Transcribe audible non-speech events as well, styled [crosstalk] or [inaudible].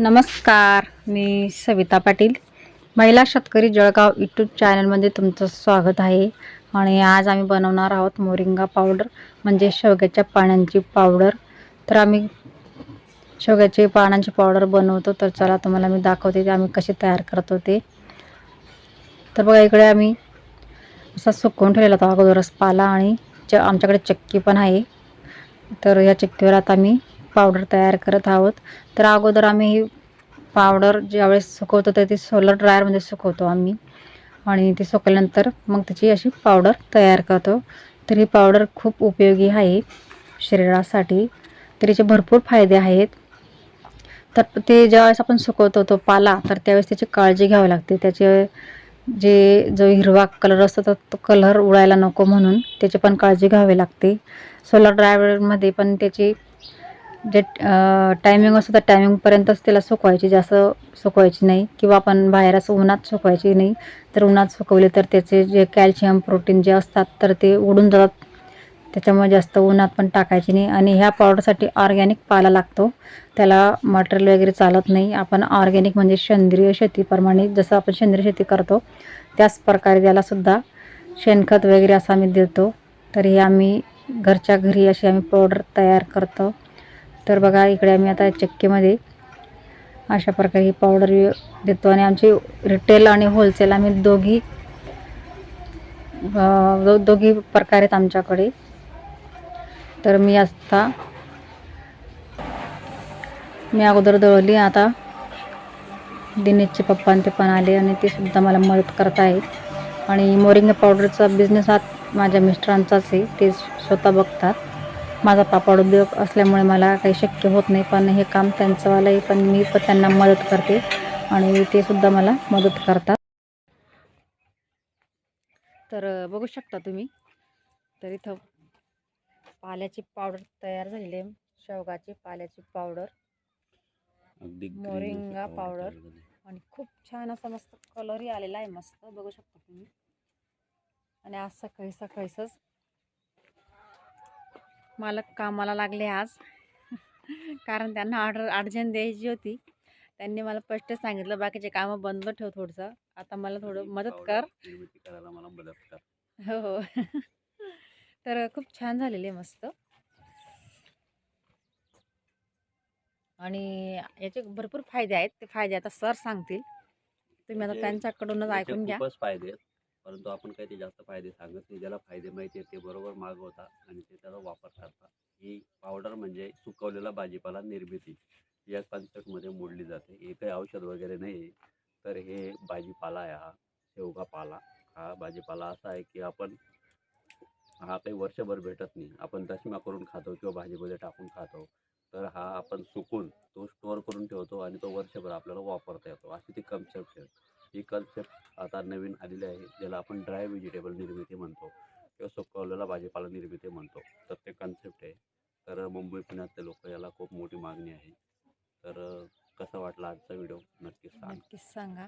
नमस्कार मी सविता पाटील. महिला शेतकरी जळगाव यूट्यूब चॅनलमध्ये तुमचं स्वागत आहे. आणि आज आम्ही बनवणार आहोत मोरिंगा पावडर म्हणजे शेवग्याच्या पानांची पावडर तर आम्ही शेवग्याची पानांची पावडर बनवतो तर चला तुम्हाला मी दाखवते ते आम्ही कशी तयार करतो ते तर बघा इकडे आम्ही असा सुकवून ठेवलेला होता अगोदरच पाला आणि च आमच्याकडे चक्की पण आहे. तर या चक्कीवर आता आम्ही पावडर तयार करत आहोत. तर अगोदर आम्ही ही पावडर ज्यावेळेस सुकवतो तर ती सोलर ड्रायरमध्ये सुकवतो आम्ही. आणि ती सुकल्यानंतर मग त्याची अशी पावडर तयार करतो. तर ही पावडर खूप उपयोगी आहे शरीरासाठी. तर याचे भरपूर फायदे आहेत. तर ते ज्यावेळेस आपण सुकवतो तो पाला तर त्यावेळेस त्याची काळजी घ्यावी लागते. त्याचे जे जो हिरवा कलर असतो तर तो कलर उडायला नको म्हणून त्याची पण काळजी घ्यावी लागते. सोलर ड्रायवरमध्ये पण त्याची जे टायमिंग असतो त्या टायमिंगपर्यंतच त्याला सुकवायची. जास्त सुकवायची नाही. किंवा आपण बाहेर असं उन्हात सुकवायची नाही. तर उन्हात सुकवले तर त्याचे जे कॅल्शियम प्रोटीन जे असतात तर ते उडून जातात. त्याच्यामुळे जास्त उन्हात पण टाकायची नाही. आणि ह्या पावडरसाठी ऑर्गॅनिक पाला लागतो. त्याला मटेरियल वगैरे चालत नाही. आपण ऑर्गॅनिक म्हणजे सेंद्रिय शेतीप्रमाणे जसं आपण सेंद्रिय शेती करतो त्याच प्रकारे त्यालासुद्धा शेणखत वगैरे असं आम्ही देतो. तर हे आम्ही घरच्या घरी अशी आम्ही पावडर तयार करतो. तर बघा इकडे आम्ही आता चक्कीमध्ये अशा प्रकारे ही पावडर देतो आणि आमची रिटेल आणि होलसेल आम्ही दोघी दो दोघी प्रकार आहेत आमच्याकडे. तर मी आता मी अगोदर दळली आता दिनेशचे पप्पा ते पण आले आणि ते सुद्धा मला मदत करत आहेत. आणि मोरिंगा पावडरचा बिझनेस हा माझ्या मिस्टरांचाच आहे ते स्वतः बघतात. माझा पापड उद्योग असल्यामुळे मला काही शक्य होत नाही पण हे काम त्यांचंवालं आहे पण मी पण त्यांना मदत करते आणि ते सुद्धा मला मदत करतात. तर बघू शकता तुम्ही तर इथं पाल्याची पावडर तयार झालेली आहे शेवगाची पाल्याची पावडर. मोरिंगा झालंय. आणि खूप छान असा मस्त कलरही आलेला आहे मस्त बघू शकता तुम्ही. आणि आज सकाळी सकाळीच मालक कामाला लागले आज. [laughs] कारण त्यांना ऑर्डर अर्जंट द्यायची होती. त्यांनी मला स्पष्ट सांगितलं बाकीचे कामं बंद ठेव थोडंसं. आता मला थोडं मदत कर. हो हो. [laughs] तर खूप छान झालेली मस्त. आणि याचे भरपूर फायदे आहेत. ते फायदे आता सर सांगतील. तुम्ही आता म्हणजे त्यांच्याकडूनच याचे ऐकून घ्या. फायदे आहेत. परंतु आपण काही ते जास्त फायदे सांगत नाही. ज्याला फायदे माहिती आहेत ते बरोबर मागवता आणि ते त्याचा वापर करता. ही पावडर म्हणजे सुकवलेला भाजीपाला निर्मिती. या कन्सेप्टमध्ये मोडली जाते. हे काही औषध वगैरे नाही आहे. तर हे भाजीपाला आहे हा. शेवगा पाला. हा भाजीपाला असा आहे की आपण हा काही वर्षभर भेटत नाही. आपण दशमा करून खातो किंवा भाजीमध्ये टाकून खातो. तर हा आपण सुकून तो स्टोअर करून ठेवतो आणि तो वर्षभर आपल्याला वापरता येतो. अशी ती कन्सेप्ट आहे. ही कन्सेप्ट आता नवीन आलेली आहे ज्याला आपण ड्राय व्हेजिटेबल निर्मिती म्हणतो किंवा सुकवलेला भाजीपाला निर्मिती म्हणतो. तर ते कन्सेप्ट आहे. तर मुंबई पुण्यातले लोक याला खूप मोठी मागणी आहे. तर कसं वाटलं आजचा व्हिडिओ नक्कीच सांग. नक्कीच सांगा.